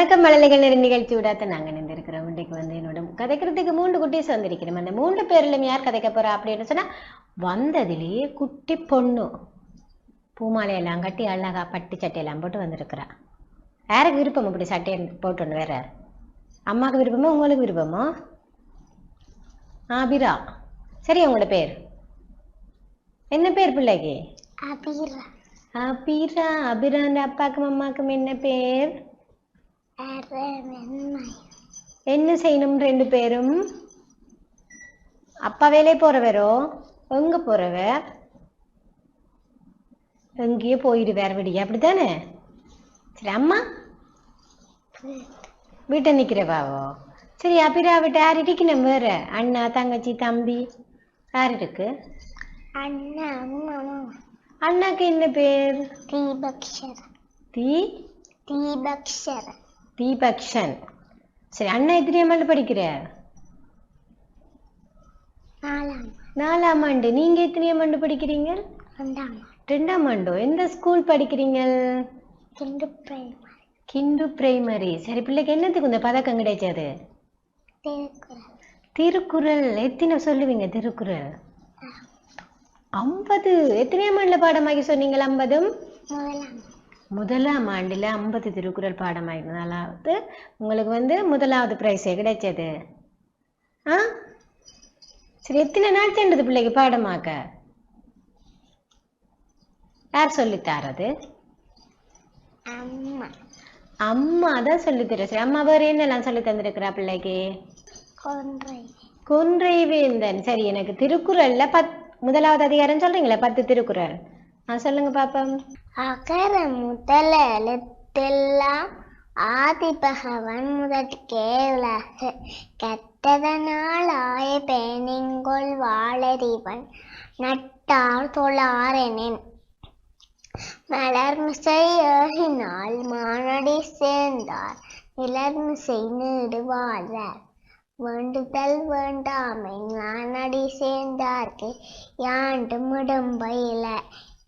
வணக்கம் மழலைகள் நேர நிகழ்ச்சி விடாத நாங்கள் நின்றிருக்கிறோம் இன்றைக்கு வந்து என்னோட கதைக்கிறதுக்கு மூன்று குட்டீஸ் வந்திருக்கிறோம். அந்த மூன்று பேர்லையும் யார் கதைக்க போறா அப்படின்னு சொன்னா வந்ததிலேயே குட்டி பொண்ணு பூமாலையெல்லாம் கட்டி அழகா பட்டு சட்டையெல்லாம் போட்டு வந்திருக்கிறா. யாருக்கு விருப்பம்? இப்படி சட்டையை போட்டு வேற அம்மாவுக்கு விருப்பமா உங்களுக்கு விருப்பமா? ஆபிரா. சரி உங்களோட பேர்? என்ன பேர் பிள்ளைக்கு? அபிரா அபிரா அபிராண்ட அப்பாக்கும் அம்மாக்கும் என்ன பேர்? என்ன செய்யணும் ரெண்டு பேரும்? அப்பா வேலையை போறவரோ? எங்க போறவர் எங்கேயோ போயிடுவார் விடிய. அப்படித்தானே? சரி அம்மா. வீட்டை நிக்கிறவாவோ? சரி அபிரா விட்டு யார் இருக்கணும் வேற? அண்ணா தங்கச்சி தம்பி யார் இருக்கு? அண்ணா அண்ணாக்கு என்ன பேர்? தீபக்ஷர. தீ? தீபக்ஷர. தீபக்ஷன் சரி அண்ணா எத்தனை ஆண்டு படிக்கிறார் நாலாம். ஆண்டு. நீங்க எத்தனை ஆண்டு படிக்கிறீங்க? ரெண்டாம். ஆண்டோ. எந்த ஸ்கூல் படிக்கிறீங்க? கிண்டு பிரைமரி சரி பிள்ளைக்கு என்னத்துக்கு இந்த பதக்கம் கிடைச்சது? திருக்குறள். திருக்குறள். எத்தனை சொல்லுவீங்க திருக்குறள்? ஐம்பது. எத்தனையாம் ஆண்டுல பாடமாகி சொன்னீங்களா ஐம்பதும்? முதலாம் ஆண்டுல ஐம்பது திருக்குறள் பாடமாயிருந்தனாலாவது உங்களுக்கு வந்து முதலாவது பிரைஸே கிடைச்சது. ஆ? சரி எத்தனை நாள் சென்றது பிள்ளைக்கு பாடமாக்க? யார் சொல்லித்தாரது அம்மா. அம்மா தான் சொல்லி தர சரி அம்மா வேற என்னெல்லாம் சொல்லி தந்திருக்கிறா பிள்ளைக்கு? கொன்றை வேந்தன். சரி எனக்கு திருக்குறள்ல பத் முதலாவது அதிகாரம் சொல்றீங்களா பத்து திருக்குறள். ஆ சொல்லுங்க பாப்போம் அகர முதல எழுத்தெல்லாம் ஆதி பகவன் முதற்கே உலகு கெட்டதனால் ஆய பேணிங்கொள் வாழறிவன். நட்டார் தொழாரெனின். மலர்மிசை ஏகினால் மானடி சேர்ந்தார். நிலர்மிசை நீடு வேண்டுதல் வேண்டாமை நானடி சேர்ந்தார்க்கு. யாண்டும் உடம்பையில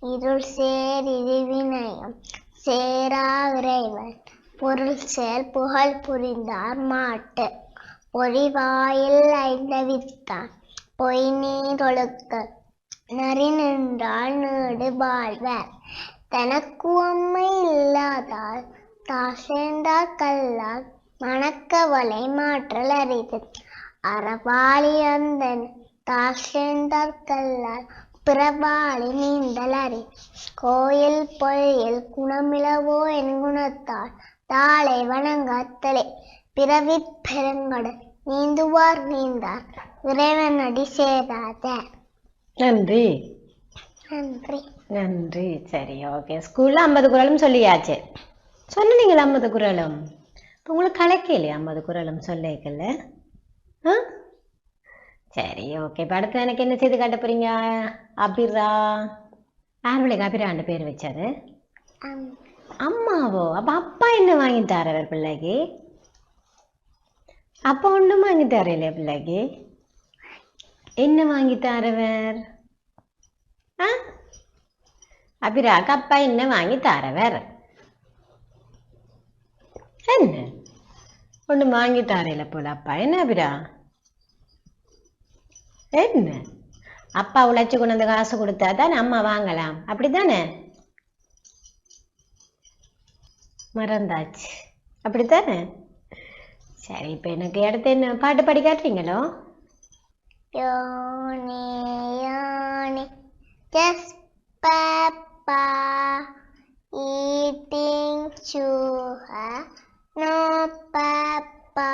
இருள் சேர் வினயம் சேரா இறைவன் பொருள் சேர் புகழ் புரிந்தார் மாட்டு. பொறிவாயில் ஐந்தவித்தான். பொய் நீரொழுக்க நரி நின்றால் நீடு வாழ்வர். தனக்கு அம்மை இல்லாதால் தாசேந்தா கல்லால் மணக்கவலை மாற்றல் அறிது அறவாளி அந்தன் தாசேந்தார் கல்லால் பிறவாளி நீந்தல் அறி கோயில் பொய்யில் குணமிலவோ என் குணத்தால் தாளை வணங்காத்தலே பிறவி பெருங்கடல் நீந்துவார் நீந்தார் இறைவன் அடி சேராத. நன்றி. நன்றி. நன்றி. சரி ஓகே. ஸ்கூல்ல ஐம்பது குறளும் சொல்லியாச்சு. சொன்னீங்களா ஐம்பது இப்போ உங்களுக்கு கலைக்கலையா ஐம்பது குறளும் சொல்லிக்கல ஆ? சரி ஓகே இப்போ அடுத்து எனக்கு என்ன செய்து காட்ட போறீங்க? அபிரா. பிள்ளைக்கு அபிராண்டு பேர் வச்சது அம். அம்மாவோ? அப்ப அப்பா என்ன வாங்கி தரவர் பிள்ளைக்கு? அப்பா ஒன்றும் வாங்கி தரல பிள்ளைக்கு. என்ன வாங்கி தரவர் ஆ? அபிராக்கு அப்பா என்ன வாங்கி தரவர் என்ன? ஒன்றும் வாங்கி தரையில போல. அப்பா என்ன அபிரா? என்ன? அப்பா உழைச்சி கொண்டு வந்து காசு கொடுத்தா தானே அம்மா வாங்கலாம். அப்படித்தானே? மறந்தாச்சு. அப்படித்தானே? சரி இப்போ எனக்கு அடுத்து என்ன பாட்டு பாடி காட்டுறீங்களோ? யோனி யோனி just பாப்பா eating sugar no papa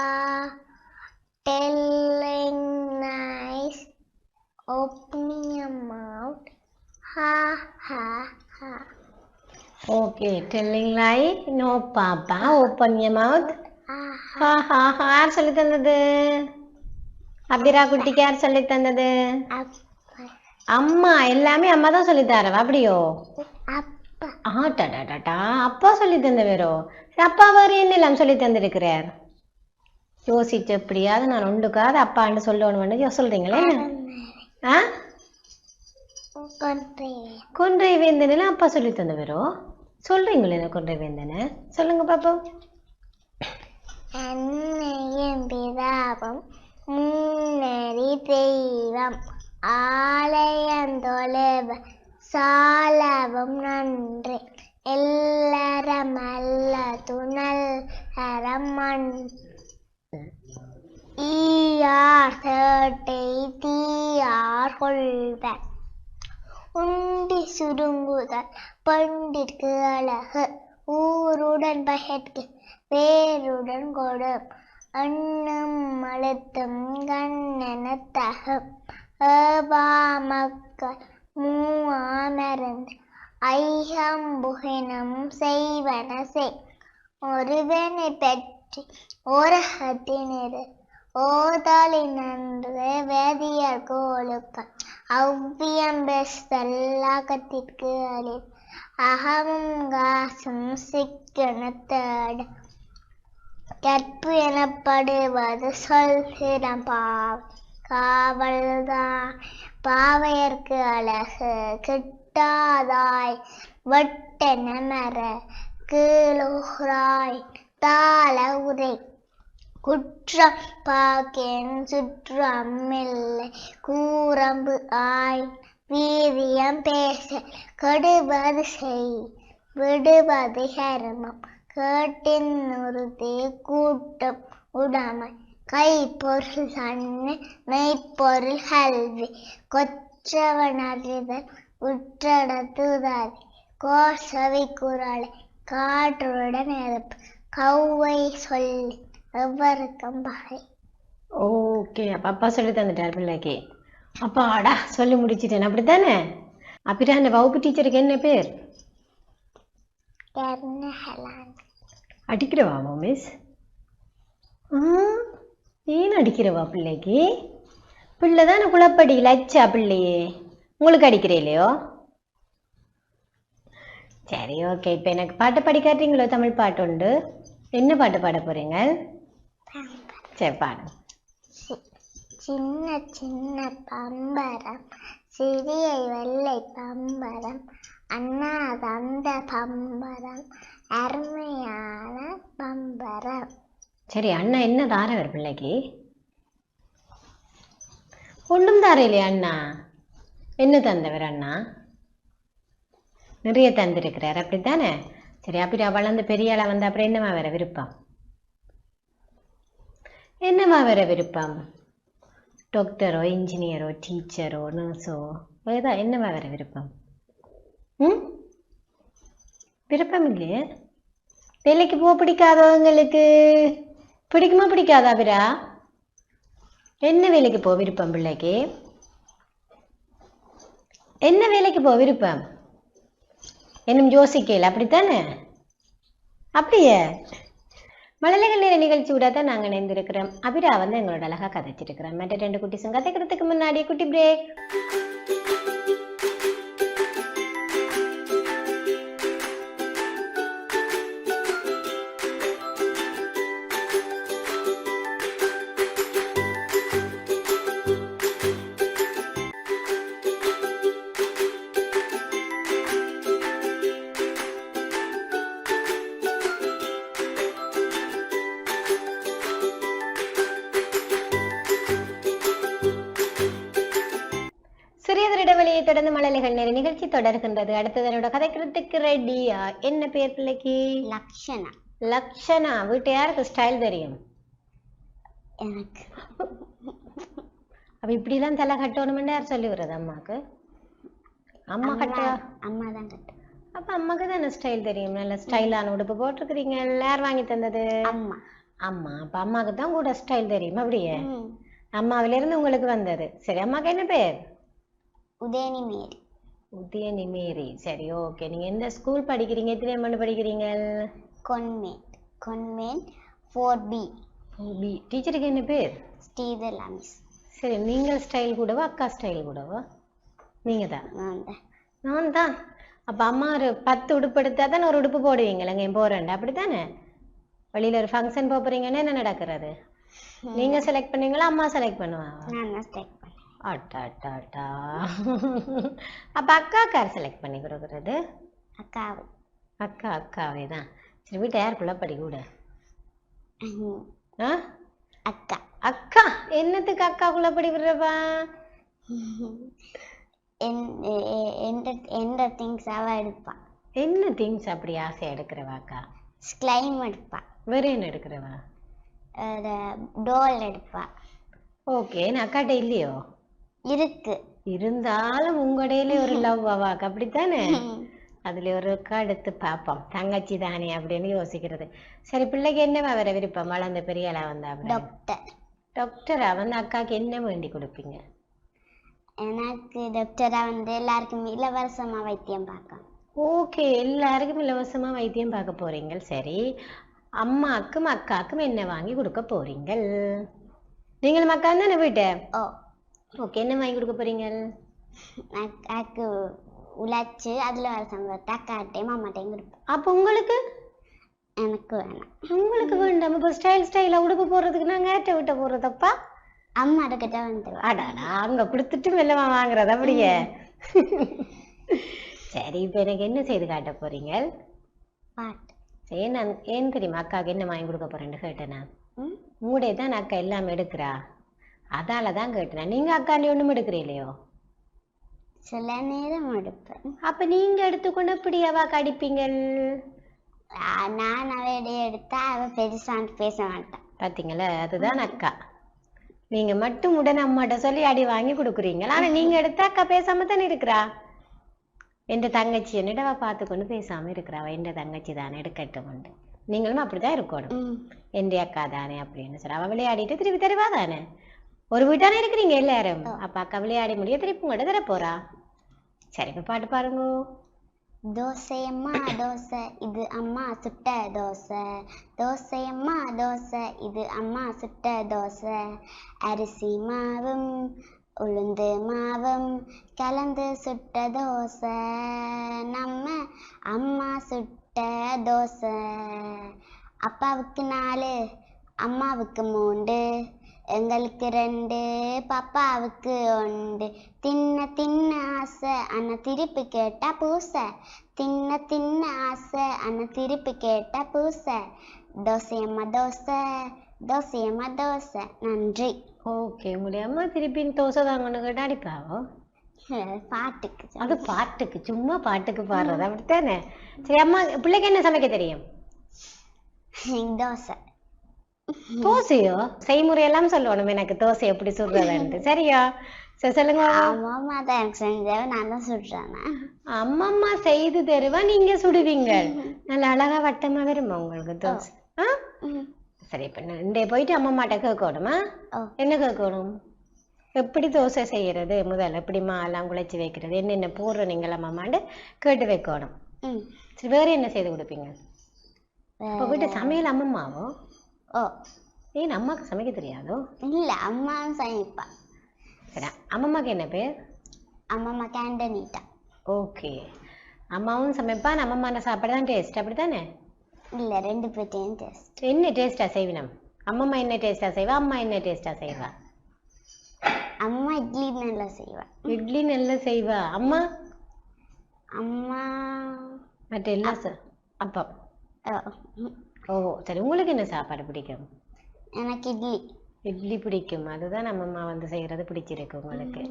telling nice opening your mouth ha ha ha okay telling lie no பாப்பா open your mouth ha ha ha ஹா யார் சொல்லி தந்தது? அபிரா குட்டிக்கு யார் சொல்லி தந்தது? அம்மா எல்லாமே அம்மா தான் சொல்லி தரவா அப்படியோ? appa ஆ டடா அப்பா சொல்லி தந்த வேறோ? அப்பா வேறு என்னெல்லாம் சொல்லி தந்திருக்கிறார்? யோசிச்சு எப்படியாவது நான் ஒன்றுக்காவது அப்பான்னு சொல்லணும்னு சொல்றீங்களே ஆ? கொன்றை. வேந்தனெல்லாம் அப்பா சொல்லி தந்த வேறோ? சொல்றீங்களே கொண்டு வேந்தனை சொல்லுங்க பாப்போம். அன்னையும் பிதாவும் முன்னறி தெய்வம் ஆலயந்தொலைவ சாலவும் நன்றி. எல்லாரம் அல்ல துணல் அரமன் ஈயார் சேட்டை தீயார் கொள்வ. உண்டி சுருங்குதல் பண்டிற்கு அழகு. ஊருடன் பகற்கு வேருடன் கொடும். அண்ணும் மலத்தும் கண்ணென தகும். மக்கள் மூவாமருந்து ஐயம்புகினம் செய்வன செய். ஒருவனை பற்றி ஓரகத்தினரு ஓதாளி நன்று வேதியர் கோழுக்கள் அவ்வியம் பெஸ்தல்லாகத்திற்கு அழி அகமும் காசும் கற்பு எனப்படுவது சொல்கிறன் பாவ. காவல்தான் பாவையர்க்கு அழகு. கிட்டாதாய் வெட்டென மர. கீழுகிறாய் தாள உரை. குற்றம் பாக்கேன் சுற்றம் இல்லை. கூரம்பு ஆய் வீரியம் பேச கெடுவது செய். விடுவது கர்மம் கேட்டின் உறுதி கூட்டம் உடைமை. கைப்பொருள் அண்ணு மெய்ப்பொருள் கல்வி. கொற்றவன் அறிதல் உற்றடத்துதாதி கோசவி குரலை காற்றுடன் நெருப்பு கௌவை சொல்லி எவ்வருக்கும் பகை. ஓகே அப்ப அப்பா சொல்லி தந்துட்டார் பிள்ளைக்கு. அப்பாடா சொல்லி முடிச்சிட்டேன். அப்படித்தானே? அப்படின்னா அந்த வகுப்பு டீச்சருக்கு என்ன பேர்? அடிக்கிறவாமா மிஸ் ஏன் அடிக்கிறவா பிள்ளைக்கு? பிள்ளை தானே குழப்படி லச்சா பிள்ளையே. உங்களுக்கு அடிக்கிற இல்லையோ? சரி ஓகே இப்போ எனக்கு பாட்டு படிக்காட்டீங்களோ தமிழ் பாட்டு உண்டு. என்ன பாட்டு பாட போறீங்க? சரி சி- சின்ன சின்ன பம்பரம் சிறிய வெள்ளை பம்பரம் அண்ணா தந்த பம்பரம் அருமையான பம்பரம். சரி அண்ணா என்ன தாரவர் பிள்ளைக்கு? ஒன்றும் தார இல்லையா அண்ணா? என்ன தந்தவர் அண்ணா? நிறைய தந்திருக்கிறார் அப்படித்தானே? சரி அப்படி வளர்ந்து பெரிய ஆளாக வந்த அப்புறம் என்னவா வர விருப்பம்? என்னவா வர விருப்பம்? டாக்டரோ இன்ஜினியரோ டீச்சரோ நர்ஸோ ஏதா என்னவா வேற விருப்பம் ம் விருப்பம் இல்லையே வேலைக்கு போக பிடிக்காதவங்களுக்கு பிடிக்குமா பிடிக்காதா விரா என்ன வேலைக்கு போக விருப்பம் பிள்ளைக்கு என்ன வேலைக்கு போக விருப்பம் இன்னும் யோசிக்கல அப்படித்தானே அப்படியே மழலைகள் நேர நிகழ்ச்சி விட தான் நாங்கள் இணைந்திருக்கிறோம் அபிரா வந்து எங்களோட அழகா கதைச்சிருக்கிறோம் மற்ற ரெண்டு குட்டிஸும் கதைக்கிறதுக்கு முன்னாடி குட்டி பிரேக் தொடர்கின்றது அடுத்ததனோட கதைக்கிறதுக்கு ரெடியா என்ன பேர் பிள்ளைக்கு? லக்ஷணா லக்ஷனா. வீட்டு யாருக்கு ஸ்டைல் தெரியும்? எனக்கு. அப்ப இப்படிலாம் தலை கட்டணும்னு யார் சொல்லி விடுறது அம்மாக்கு? அம்மா கட்ட அம்மா தான் கட்டு. அப்ப அம்மாக்கு தானே ஸ்டைல் தெரியும்? நல்ல ஸ்டைலான உடுப்பு போட்டிருக்கிறீங்க. யார் வாங்கி தந்தது? அம்மா. அம்மா. அப்ப அம்மாக்கு தான் கூட ஸ்டைல் தெரியும் அப்படியே. அம்மாவில இருந்து உங்களுக்கு வந்தது. சரி அம்மாக்கு என்ன பேர்? உதயனி மேரி. உதயனி மேரி சரி ஓகே நீங்க எந்த ஸ்கூல் படிக்கிறீங்க? எத்தனை மணி படிக்கிறீங்க? கொன்மேட் கொன்மேன் ஃபோர் பி பி டீச்சருக்கு என்ன பேர்? ஸ்ரீதர் லாமிஸ் சரி நீங்கள் ஸ்டைல் கூடவா அக்கா ஸ்டைல் கூடவா? நீங்க தான் நான் தான் நான் தான் அப்ப அம்மா ஒரு பத்து உடுப்பு எடுத்தா தானே ஒரு உடுப்பு போடுவீங்களா எங்கேயும் போறேன்டா அப்படித்தானே? வெளியில ஒரு ஃபங்க்ஷன் போக போறீங்கன்னா என்ன நடக்கிறது? நீங்க செலக்ட் பண்ணுவீங்களா அம்மா செலக்ட் பண்ணுவாங்க நான் தான் ஸ்டேக் பண்ணேன் அட்டா அட்டா அட்டா அப்ப அக்கா கார் செலக்ட் பண்ணி கொடுக்கறது? அக்காவு. அக்கா அக்காவே தான். சரி வீட்டை யாருக்குள்ள படி கூட ஆ? அக்கா. அக்கா? என்னத்துக்கு அக்காக்குள்ள படி எ- எந்த எந்த திங்ஸ் அவ எடுப்பா. என்ன திங்ஸ் அப்படி ஆசை எடுக்கிறவா அக்கா? ஸ்லைம் எடுப்பா. வேற என்ன எடுக்கிறவா? டோல் எடுப்பா. ஓகே நான் அக்காட்ட இல்லையோ? இருக்கு. இருந்தாலும் உங்கடையில ஒரு லவ் அவாக்கு அப்படித்தானே? அதுல ஒரு எடுத்து பார்ப்போம் தங்கச்சி தானே அப்படின்னு யோசிக்கிறது. சரி பிள்ளைக்கு என்னவா வேற விருப்பம்? வளர்ந்த பெரிய ஆளா வந்தா டாக்டர் டாக்டரா வந்து அக்காக்கு என்ன வேண்டி கொடுப்பீங்க? எனக்கு டாக்டரா வந்து எல்லாருக்கும் இலவசமா வைத்தியம் பார்க்க ஓகே எல்லாருக்கும் இலவசமா வைத்தியம் பார்க்க போறீங்க சரி. அம்மாக்கும் அக்காக்கும் என்ன வாங்கி கொடுக்க போறீங்க நீங்களும் அக்கா தானே வீட்டு? ஓ. ஓகே என்ன வாங்கி கொடுக்க போறீங்க? அக்காக்கு உழைச்சு அதுல வர சம்பளத்தை அக்காட்டையும் மாமாட்டையும் கொடுப்பேன். அப்போ உங்களுக்கு? எனக்கு வேணாம். உங்களுக்கு வேண்டாம். இப்போ ஸ்டைல் ஸ்டைலா உடுப்பு போடுறதுக்கு நாங்க ஏற்ற விட்ட போடுறதப்பா அம்மா கிட்ட வந்துருவா அடாடா அங்க கொடுத்துட்டு மெல்லமா வாங்குறது அப்படியே. சரி இப்போ எனக்கு என்ன செய்து காட்ட போறீங்க? பாட்டு. ஏன் நான் ஏன் தெரியுமா அக்காவுக்கு என்ன வாங்கி கொடுக்க போறேன்னு கேட்டேனா? மூடே தான் அக்கா எல்லாமே எடுக்கிறா. அதால தான் கேட்டேன். நீங்க அக்காண்டி ஒண்ணும் எடுக்கிறீங்களோ சில நேரம் எடுப்பேன். அப்ப நீங்க எடுத்துக்கொண்டு எப்படி அவ கடிப்பீங்க ஆ, நான் அவடைய எடுத்தா அவ பெருசான்னு பேச மாட்டான் பாத்தீங்களா? அதுதான் அக்கா. நீங்க மட்டும் உடனே அம்மாட்ட சொல்லி அடி வாங்கி கொடுக்குறீங்களா? ஆனா நீங்க எடுத்தா அக்கா பேசாம தானே இருக்கிறா? எந்த தங்கச்சி என்னடவா பார்த்து கொண்டு பேசாம இருக்கிறாவ எந்த தங்கச்சி தானே? எடுக்கட்டும் உண்டு நீங்களும் அப்படிதான் இருக்கணும். எந்த அக்கா தானே அப்படின்னு சொல்லி. அவ விளையாடிட்டு திருப்பி தருவா தானே? ஒரு வீட்டானே இருக்கிறீங்க எல்லாரும். அப்ப அக்கா விளையாடி முடிய திருப்பி உங்கள்கிட்ட தர போறா. சரி இப்ப பாட்டு பாருங்க. தோசையம்மா தோசை. இது அம்மா சுட்ட தோசை. தோசையம்மா தோசை. இது அம்மா சுட்ட தோசை. அரிசி மாவும் உளுந்து மாவும். கலந்து சுட்ட தோசை. நம்ம அம்மா சுட்ட தோசை. அப்பாவுக்கு நாலு அம்மாவுக்கு மூண்டு எங்களுக்கு ரெண்டு பாப்பாவுக்கு ஒன்று. தின்ன தின்ன ஆசை அண்ணா திருப்பி கேட்டா பூசை. தின்ன தின்ன ஆசை அண்ணா திருப்பி கேட்டா பூசை. தோசையம்மா தோசை தோசையம்மா தோசை. நன்றி. ஓகே உங்களுடைய அம்மா திருப்பி தோசை தாங்கன்னு கேட்டா அடிப்பாவோ? பாட்டுக்கு அது பாட்டுக்கு சும்மா பாட்டுக்கு பாடுறது அப்படித்தானே? சரி அம்மா பிள்ளைக்கு என்ன சமைக்க தெரியும்? தோசை. தோசையோ? செய்முறையெல்லாம் சொல்லணும். எனக்கு தோசை எப்படி சுடுறதுன்ட்டு. சரியா? சரி சொல்லுங்க. அம்மா அம்மா தான் எனக்கு செஞ்சவ நான் தான் சுடுறேன். அம்மம்மா செய்து தருவா? நீங்க சுடுவீங்க. நல்ல அழகா வட்டமா வருமா உங்களுக்கு தோசை? ஆ? சரி இப்ப இன்றைய போயிட்டு அம்மம்மாட்ட கேட்கணுமா? ஓ என்ன கேட்கணும்? எப்படி தோசை செய்யறது? முதல்ல எப்படி மாலாம் குழைச்சி வைக்கிறது? என்னென்ன போடுற நீங்கள் அம்மாண்டு கேட்டு வைக்கணும். சரி வேற என்ன செய்து கொடுப்பீங்க? இப்போ வீட்டு சமையல் அம்மம்மாவோ? ஓ ஏன் அம்மாக்கு சமைக்க தெரியாதோ? இல்ல அம்மாவும் சமைப்பா. சரி அம்மம்மாக்கு என்ன பேர்? அம்மா கேண்டனிட்டா. ஓகே. அம்மாவும் சமைப்பான் அம்மம்மான சாப்பாடு தான் டேஸ்ட் அப்படித்தானே? இல்ல ரெண்டு பேர்ட்டையும் டேஸ்ட் என்ன டேஸ்டா செய்வினம்? அம்மம்மா என்ன டேஸ்டா செய்வா? அம்மா என்ன டேஸ்டா செய்வா? அம்மா இட்லி நல்லா செய்வா. இட்லி நல்லா செய்வா. அம்மா? அம்மா மற்ற எல்லா ச- அப்பம். ஓ, சரி. உங்களுக்கு என்ன சாப்பாடு பிடிக்கும்? எனக்கு இட்லி. இட்லி பிடிக்கும். அதுதான் நம்ம அம்மா வந்து செய்யறது பிடிச்சிருக்கு உங்களுக்கு.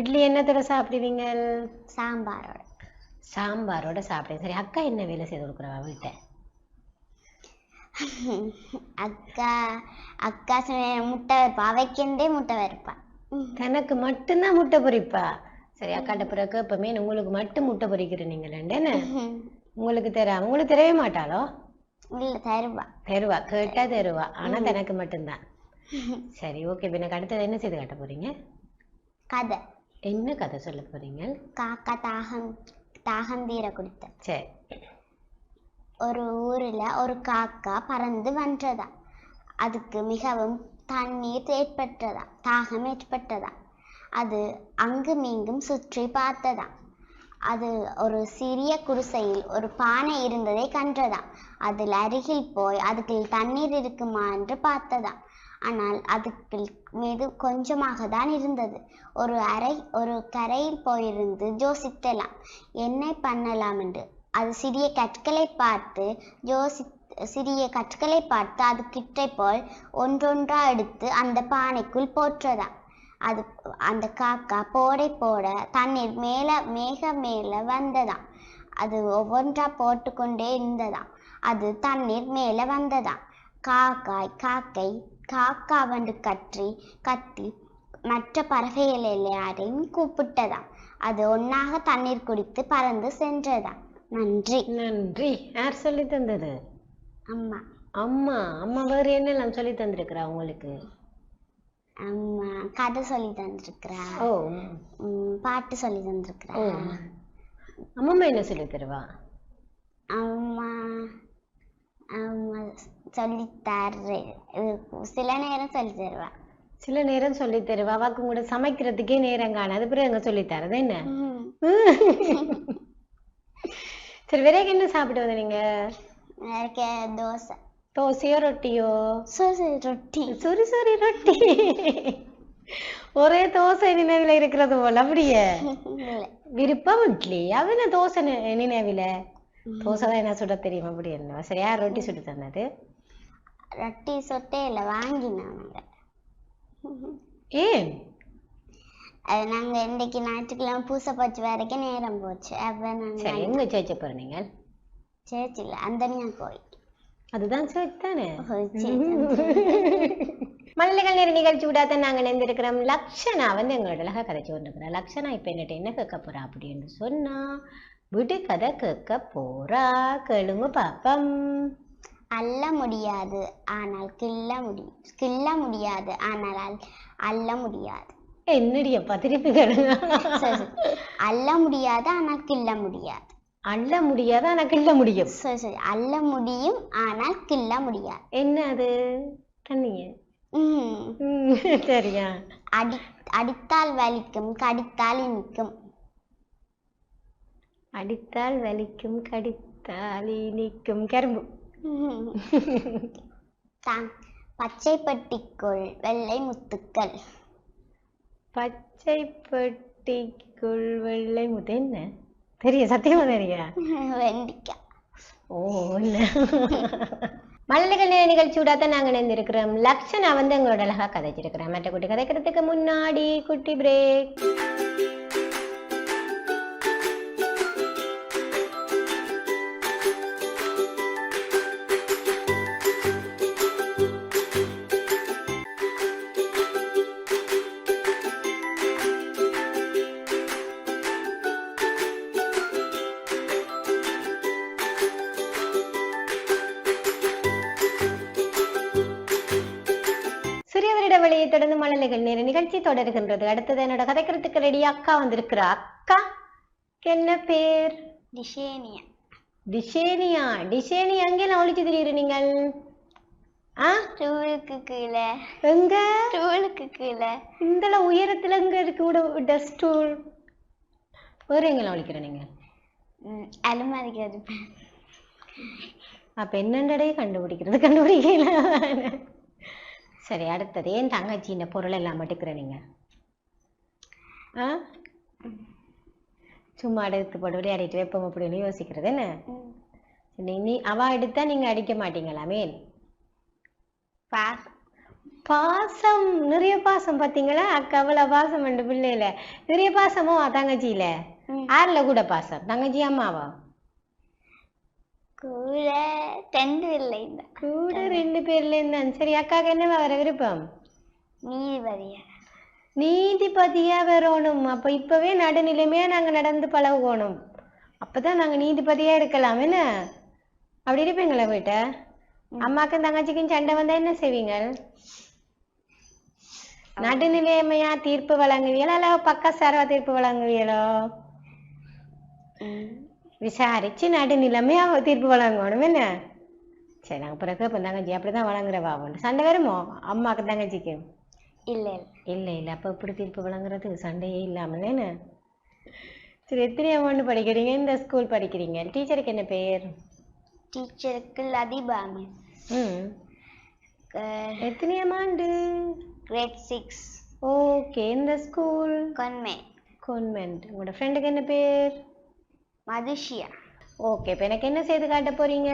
இட்லி என்னத்தோட சாப்பிடுவீங்க சாம்பாரோட. சாம்பாரோட சாப்பிடுங்க சரி அக்கா என்ன வேலை செய்து கொடுக்குறவா வீட்டை அக்கா அக்கா முட்டை வைப்பா அவைக்கண்டே முட்டை வைப்பா தனக்கு மட்டும்தான் முட்டை பொரிப்பா சரி அக்காட்ட பிறகு எப்பவுமே உங்களுக்கு மட்டும் முட்டை பொரிக்கிற நீங்கள் என்ன? உங்களுக்கு தர உங்களுக்கு தெரியவே மாட்டாளோ? இல்ல தருவா. தருவா கேட்டா தருவா. ஆனா தனக்கு மட்டும்தான். சரி ஓகே. எனக்கு அடுத்தது என்ன செய்து காட்ட போறீங்க? கதை. என்ன கதை சொல்ல போறீங்க? காக்கா தாகம் தாகம் தீர கொடுத்த. சரி. ஒரு ஊர்ல ஒரு காக்கா பறந்து வென்றதா அதுக்கு மிகவும் தண்ணீர் ஏற்பட்டதா தாகம் ஏற்பட்டதா அது அங்கும் இங்கும் சுற்றி பார்த்ததா அது ஒரு சிறிய குடிசையில் ஒரு பானை இருந்ததை கண்டதாம். அதில் அருகில் போய் அதுக்கு தண்ணீர் இருக்குமா என்று பார்த்ததாம். ஆனால் அதுக்கு மீது கொஞ்சமாக தான் இருந்தது. ஒரு அறை ஒரு கரையில் போயிருந்து ஜோசித்தலாம் என்ன பண்ணலாம் என்று. அது சிறிய கற்களை பார்த்து ஜோசி சிறிய கற்களை பார்த்து அது கிட்டே போல் ஒன்றொன்றா எடுத்து அந்த பானைக்குள் போற்றதா அது அந்த காக்கா போடை போட தண்ணீர் மேல மேக மேல வந்ததாம். அது ஒவ்வொன்றா போட்டுக்கொண்டே இருந்ததாம். அது தண்ணீர் மேல வந்ததாம். காக்காய் காக்கை காக்கா வந்து கற்றி கத்தி மற்ற பறவைகள் எல்லாரையும் கூப்பிட்டதாம். அது ஒன்னாக தண்ணீர் குடித்து பறந்து சென்றதாம். நன்றி. நன்றி. யார் சொல்லி தந்தது? அம்மா. அம்மா. அம்மா வேறு என்னெல்லாம் சொல்லி தந்திருக்கிறா உங்களுக்கு? கதை சொல்லி தந்திருக்கிறா. பாட்டு சொல்லி தந்திருக்கிறா. ஓ. அம்மம்மா என்ன சொல்லி தருவா? அம்மா அம்மா சொல்லித்தாரு சில நேரம் சொல்லி தருவா. சில நேரம் சொல்லி தருவா. அவாக்கு கூட சமைக்கிறதுக்கே நேரம் காணாது. பிறகு எங்க சொல்லி தரது என்ன. சரி விரைக்கு என்ன சாப்பிட்டு வந்த நீங்க தோசை. தோசையோ ரொட்டியோ? சோசை ரொட்டி. சுரி சுரி ரொட்டி. ஒரே தோசை நினைவுல இருக்கிறது போல அப்படியே. இல்ல. விருப்பம் இட்லி என்ன தோசை நினைவுல? தோசை தான் என்ன சுட தெரியும்? அப்படி என்ன? சரி யார் ரொட்டி சுட்டு தந்தது ரொட்டி சொட்டையில வாங்கினாங்க ஏன்? அது நாங்க இன்னைக்கு ஞாயிற்றுக்கிழமை பூசை பச்சு வரைக்கும் நேரம் போச்சு. அப்ப நாங்க சரி எங்க சேர்ச்ச போறீங்க சேர்ச்சில்ல அந்தனியா கோயில். அதுதான் சேர்ச் தானே போச்சு மல்லிகள் நேர நிகழ்ச்சி விடாத நாங்க நினைந்திருக்கிறோம் லக்ஷனா வந்து எங்களோட அழகா கதைச்சு கொண்டிருக்கிறா லக்ஷனா இப்ப என்னட்ட என்ன கேட்க போறா அப்படின்னு சொன்னா விடு கதை கேட்க போறா கேளுங்க பாப்பம். அள்ள முடியாது ஆனால் கிள்ள முடியும் கிள்ள முடியாது ஆனால் அல்- அள்ள முடியாது. என்னடியப்பா திருப்பி கேளுங்க. அள்ள முடியாது ஆனால் கிள்ள முடியாது. அள்ள முடியாத ஆனா கிள்ள முடியும். சரி சரி. அள்ள முடியும் ஆனால் கிள்ள முடியாது. என்ன அது. ம், சரியா. அடி அடித்தால் வலிக்கும் கடித்தால் இனிக்கும். அடித்தால் வலிக்கும் கடித்தால் இனிக்கும். கரும்பு. தான். பச்சை பெட்டிக்குள் வெள்ளை முத்துக்கள். பச்சை பெட்டிக்குள் வெள்ளை முத்து. என்ன? தெரிய சத்தியமா தெரியா வெண்டிக்காய் ஓ இல்ல. மல்லிகள் நேர நிகழ்ச்சி விடாத நாங்க நினைந்திருக்கிறோம் லக்ஷனா வந்து எங்களோட அழகா கதைச்சிருக்கிறோம் மற்ற குட்டி கதைக்கிறதுக்கு முன்னாடி குட்டி பிரேக் அக்கா வந்திருக்கிறா. அக்கா என்ன பேர்? டிஷேனியா. டிஷேனியா. டிஷேனி எங்கெல்லாம் ஒழிச்சு திரியுற நீங்கள்? ஆ? டூலுக்கு கீழே. எங்க? டூலுக்கு கீழே. இந்த உயரத்துல எங்க இருக்கு? விட டஸ்டூல் வேற எங்கெல்லாம் ஒழிக்கிற நீங்க? ம், அலுமாரிக்கு இருப்பேன் அப்ப என்னண்டடே கண்டுபிடிக்கிறது? கண்டுபிடிக்கல. சரி அடுத்தது. ஏன் தங்கச்சி இந்த பொருள் எல்லாம் மட்டுக்கிற நீங்க? ஆ? சும்மா எடுத்து போட்டு விளையாடிட்டு வைப்போம் அப்படின்னு யோசிக்கிறது என்ன. நீ அவ எடுத்தா நீங்க அடிக்க மாட்டீங்களாமே பாஸ் பாசம் நிறைய பாசம் பாத்தீங்களா? அக்கா அவ்வளவு பாசம் ரெண்டு பிள்ளையில. நிறைய பாசமோ தங்கச்சியில. ஆறுல கூட பாசம். தங்கச்சி அம்மாவா? கூட ரெண்டு இல்லை இந்த கூட ரெண்டு பேர்ல இருந்தான் சரி அக்காக்கு என்ன வர விருப்பம்? நீதிபதியா? நீதிபதியா வரணும் அப்ப இப்பவே நடுநிலைமையா நாங்க நடந்து பழகணும் அப்பதான் நாங்க நீதிபதியா இருக்கலாம் என்ன? அப்படி இருப்பீங்களா போயிட்ட அம்மாக்கும் தங்கச்சிக்கும் சண்டை வந்தா என்ன செய்வீங்க நடுநிலைமையா தீர்ப்பு வழங்குவீங்களா? அல்ல பக்க சார்பா தீர்ப்பு வழங்குவீங்களோ. விசாரிச்சு நடுநிலைமையா தீர்ப்பு வழங்கணும். என்ன? சரி நாங்க பிறகு இப்ப தங்கச்சி அப்படிதான் வழங்குறவா ஒண்ணு சண்டை வருமோ? அம்மாக்கு தங்கச்சிக்கு இல்ல. இல்ல இல்ல. அப்ப எப்படி தீர்ப்பு வழங்குறது? சண்டையே இல்லாமல் என்ன? சரி எத்தனை அமௌண்ட் படிக்கிறீங்க? இந்த ஸ்கூல் படிக்கிறீங்க? டீச்சருக்கு என்ன பேர் டீச்சருக்கு லதிபா மிஸ் ம். எத்தனை ஆண்டு? கிரேட் சிக்ஸ் ஓகே இந்த ஸ்கூல் கொன்மே. கான்வென்ட் உங்களோட ஃப்ரெண்டுக்கு என்ன பேர் மதுஷியா. ஓகே இப்போ எனக்கு என்ன செய்து காட்ட போறீங்க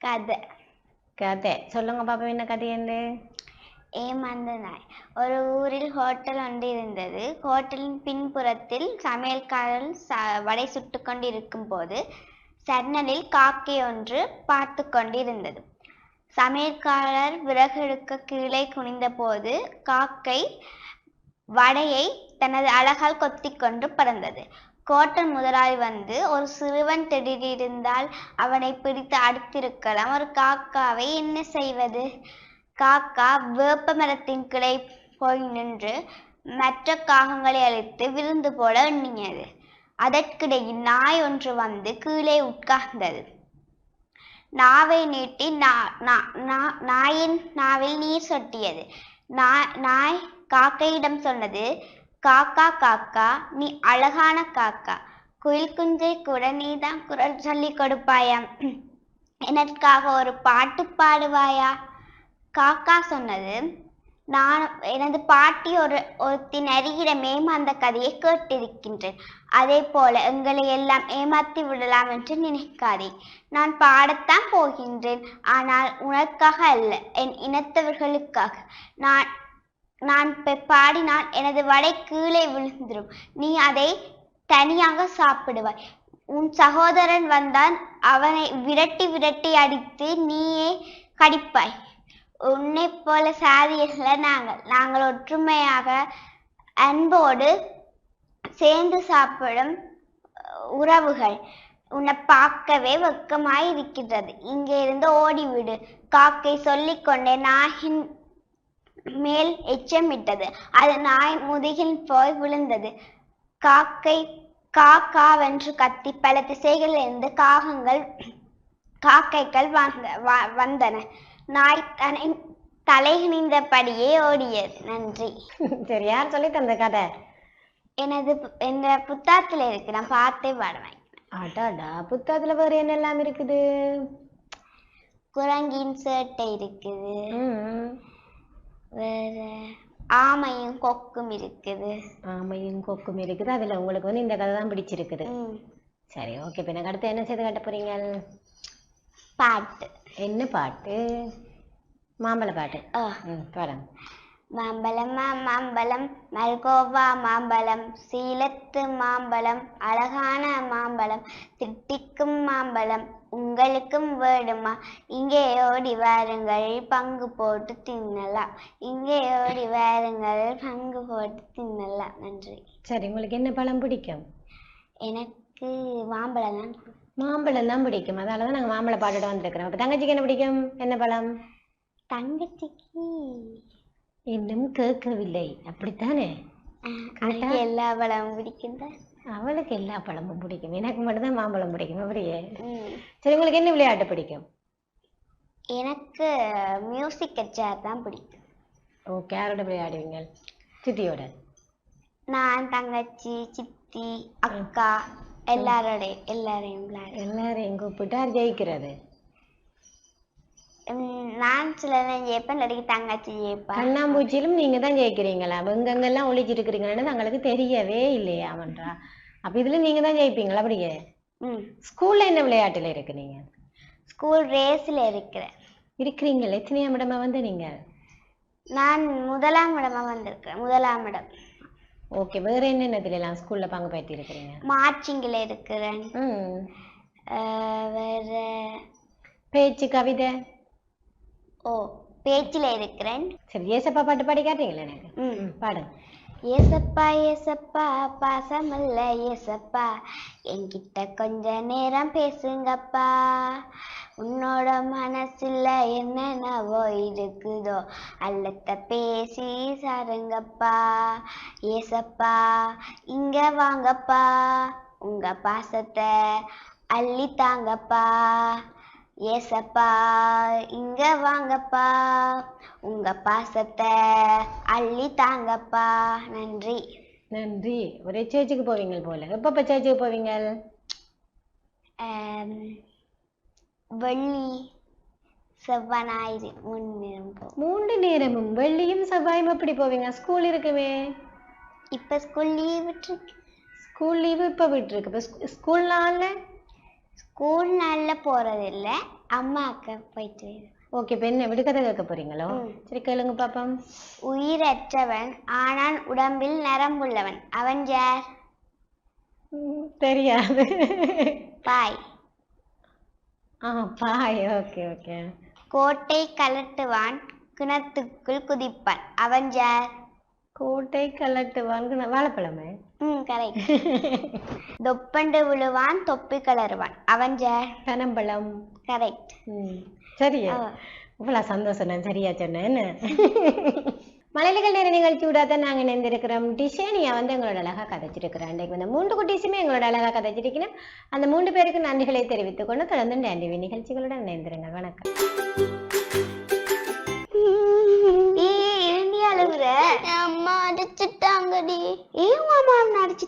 கதை. கதை. சொல்லுங்க பாப்பா என்ன கதை என்ன ஏமாந்த நாய் ஒரு ஊரில் ஹோட்டல் ஒன்று இருந்தது. ஹோட்டலின் பின்புறத்தில் சமையல்காரர் ச வடை சுட்டு கொண்டிருக்கும் போது சன்னலில் காக்கை ஒன்று பார்த்து கொண்டிருந்தது. சமையல்காரர் விறகு எடுக்க கீழே குனிந்தபோது காக்கை வடையை தனது அழகால் கொத்திக் கொண்டு பறந்தது. கோட்டன் முதலாளி வந்து ஒரு சிறுவன் திடீரிருந்தால் அவனை பிடித்து அடுத்திருக்கலாம். ஒரு காக்காவை என்ன செய்வது? காக்கா வேப்ப மரத்தின் கிளை போய் நின்று மற்ற காகங்களை அழைத்து விருந்து போல எண்ணியது. அதற்கிடையில் நாய் ஒன்று வந்து கீழே உட்கார்ந்தது. நாவை நீட்டி நா- நா- நா- நாயின் நாவில் நீர் சொட்டியது. நா- நாய் காக்கையிடம் சொன்னது காக்கா காக்கா நீ அழகான காக்கா. குயில் குஞ்சை கூட நீதான் குரல் சொல்லி கொடுப்பாயா எனக்காக ஒரு பாட்டு பாடுவாயா? காக்கா சொன்னது. நான் எனது பாட்டி ஒரு ஒருத்தின் அருகிடமே அந்த கதையை கேட்டிருக்கின்றேன் அதே போல எங்களை எல்லாம் ஏமாத்தி விடலாம் என்று நினைக்காதே. நான் பாடத்தான் போகின்றேன். ஆனால் உனக்காக அல்ல என் இனத்தவர்களுக்காக. நான் நான் பாடினால் எனது வடை கீழே விழுந்துடும் நீ அதை தனியாக சாப்பிடுவாய். உன் சகோதரன் வந்தான் அவனை விரட்டி விரட்டி அடித்து நீயே கடிப்பாய். உன்னை போல சாதியர்களை நாங்கள். நாங்கள் ஒற்றுமையாக அன்போடு சேர்ந்து சாப்பிடும் உறவுகள். உன்னை பார்க்கவே வெக்கமாய் இருக்கின்றது இங்கே இருந்து ஓடிவிடு. காக்கை சொல்லிக்கொண்டே நாயின் மேல் எச்சமிட்டது. அது நாய் முதுகில் போய் விழுந்தது. காக்கை கா காவென்று கத்தி பல திசைகளிலிருந்து காகங்கள் காக்கைகள் வந்த வ- வந்தன. நாய் தனை தலைகுனிந்தபடியே ஓடியது. நன்றி. சரி யார் சொல்லி தந்த கதை? எனது இந்த புத்தகத்துல இருக்கு. நான் பார்த்தே பாடுவேன். அடாடா புத்தகத்துல வேற என்னெல்லாம் இருக்குது? குரங்கின் சேட்டை இருக்குது. வேற ஆமையும் கொக்கும் இருக்குது. ஆமையும் கொக்கும் இருக்குது. அதுல உங்களுக்கு வந்து இந்த கதை தான் பிடிச்சிருக்குது சரி ஓகே. இப்போ எனக்கு அடுத்து என்ன செய்து காட்ட போறீங்க? பாட்டு. என்ன பாட்டு? மாம்பழ பாட்டு. ஆ. ம் பாடம் மாம்பழம் மா- மாம்பழம் மல்கோவா மாம்பழம் சீலத்து மாம்பழம் அழகான மாம்பழம் திட்டிக்கும் மாம்பழம் உங்களுக்கும் வேணுமா இங்கே ஓடி வாருங்கள் பங்கு போட்டு தின்னலாம். இங்கே ஓடி வாருங்கள் பங்கு போட்டு தின்னலாம். நன்றி. சரி உங்களுக்கு என்ன பழம் பிடிக்கும்? எனக்கு மாம்பழம் தான் மாம்பழம் தான் பிடிக்கும். அதனால தான் நாங்கள் மாம்பழ பாட்டுட்டு வந்திருக்கிறோம். இப்போ தங்கச்சிக்கு என்ன பிடிக்கும்? என்ன பழம்? தங்கச்சிக்கு இன்னும் கேட்கவில்லை. அப்படித்தானே? எல்லா பழமும் பிடிக்கும் தான் அவளுக்கு எல்லா பழமும் பிடிக்கும். எனக்கு மட்டும்தான் மாம்பழம் பிடிக்கும். அப்படியே. சரி உங்களுக்கு என்ன விளையாட்டு பிடிக்கும்? எனக்கு மியூசிக் சேர் தான் பிடிக்கும். ஓகே யாரோட விளையாடுவீங்க. சித்தியோட? நான் தங்கச்சி சித்தி அக்கா எல்லாரோடையும் எல்லாரையும் விளையாடு எல்லாரையும் கூப்பிட்டார் ஜெயிக்கிறது? உம், நான் சில நேரம் ஜெயிப்பேன் இல்லாட்டி தங்கச்சி ஜெயிப்பா. கண்ணாம்பூச்சியிலும் நீங்க தான் ஜெயிக்கிறீங்களா? எங்கெங்கெல்லாம் ஒளிச்சிட்டு இருக்கிறீங்கன்னு எங்களுக்கு தெரியவே இல்லையா அவன்றா. அப்ப இதுல நீங்க தான் ஜெயிப்பீங்களா? அப்படியே ஸ்கூல்ல என்ன விளையாட்டுல இருக்கு நீங்க? ஸ்கூல் ரேஸில் இருக்கிறேன். இருக்கிறீங்களா எத்தனையாம் இடமா வந்து நீங்க? நான் முதலாம் இடமா வந்திருக்கிறேன் முதலாம் இடம். ஓகே வேற என்னென்னதுல எல்லாம் ஸ்கூல்ல பங்கு பெற்று இருக்கிறீங்க மார்ச்சிங்கில் இருக்கிறேன் ம். வேற பேச்சு கவிதை? ஓ பேச்சில் இருக்கிறேன். சரி ஏசப்பா பாட்டு பாடி காட்டுறீங்களா எனக்கு? ம். பாடுங்க ஏசப்பா ஏசப்பா பாசமல்ல ஏசப்பா. என்கிட்ட கொஞ்ச நேரம் பேசுங்கப்பா. உன்னோட மனசுல என்னென்னவோ இருக்குதோ அல்லத்த பேசி சாருங்கப்பா. ஏசப்பா இங்க வாங்கப்பா. உங்க பாசத்தை அள்ளி தாங்கப்பா. ஏசப்பா இங்க வாங்கப்பா. உங்க பாசத்தை அள்ளி தாங்கப்பா. நன்றி. நன்றி. ஒரே சேர்ச்சுக்கு போவீங்க போல. எப்பப்ப சேர்ச்சுக்கு போவீங்க? வெள்ளி செவ்வாய் ஞாயிறு மூணு நேரம் மூன்று நேரமும் வெள்ளியும் செவ்வாயும் எப்படி போவீங்க? ஸ்கூல் இருக்குமே. இப்ப ஸ்கூல் லீவ் விட்டுருக்கு. ஸ்கூல் லீவு இப்ப விட்டுருக்கு. இப்ப ஸ்கூல் நாள்ல ஸ்கூல் நாள்ல இல்ல அம்மாக்கு போயிட்டு ஓகே இப்போ என்ன விடுகதை கேட்க போறீங்களோ. சரி கேளுங்க பாப்போம். உயிரற்றவன் ஆனால் உடம்பில் நரம்புள்ளவன். அவன் யார்? தெரியாது. பாய். ஆ பாய். ஓகே ஓகே கோட்டை கலட்டுவான் கிணத்துக்குள் குதிப்பான். அவன் யார்? கோட்டை கலட்டு வாங்க வாழைப்பழமே? ம் கரெக்ட் தொப்பண்டு விழுவான் தொப்பி கலருவான். அவன் யார் பனம்பழம் கரெக்ட் சரியா. இவ்வளோ சந்தோஷம் நான் சரியா சொன்னேன் என்ன? மலையில்கள் நேர நிகழ்ச்சி விடாத நாங்க இணைந்திருக்கிறோம். டிஷேனியா வந்து எங்களோட அழகா கதைச்சிருக்கிறோம் இன்றைக்கு வந்து மூன்று குட்டீஸுமே எங்களோட அழகா கதைச்சிருக்கணும் அந்த மூன்று பேருக்கு நன்றிகளை தெரிவித்துக் கொண்டு தொடர்ந்து டேண்டிவி நிகழ்ச்சிகளுடன் இணைந்திருங்கள். வணக்கம்.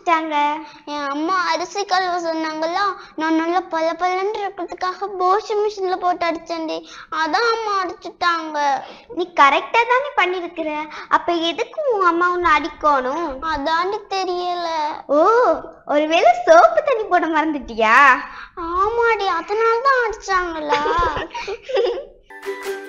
உன்னை அடிச்சிட்டாங்க என் அம்மா அரிசி கழுவ சொன்னாங்களா? நான் நல்லா பல பலன்னு இருக்கிறதுக்காக வாஷிங் மிஷின்ல போட்டு அடிச்சேன்டி. அதான் அம்மா அடிச்சிட்டாங்க. நீ கரெக்டா தானே பண்ணிருக்கிற. அப்ப எதுக்கு உன் அம்மா உன்னை அடிக்கணும்? அதாண்டி தெரியல. ஓ ஒருவேளை சோப்பு தண்ணி போட மறந்துட்டியா? ஆமாடி அதனால தான் அடிச்சாங்களா?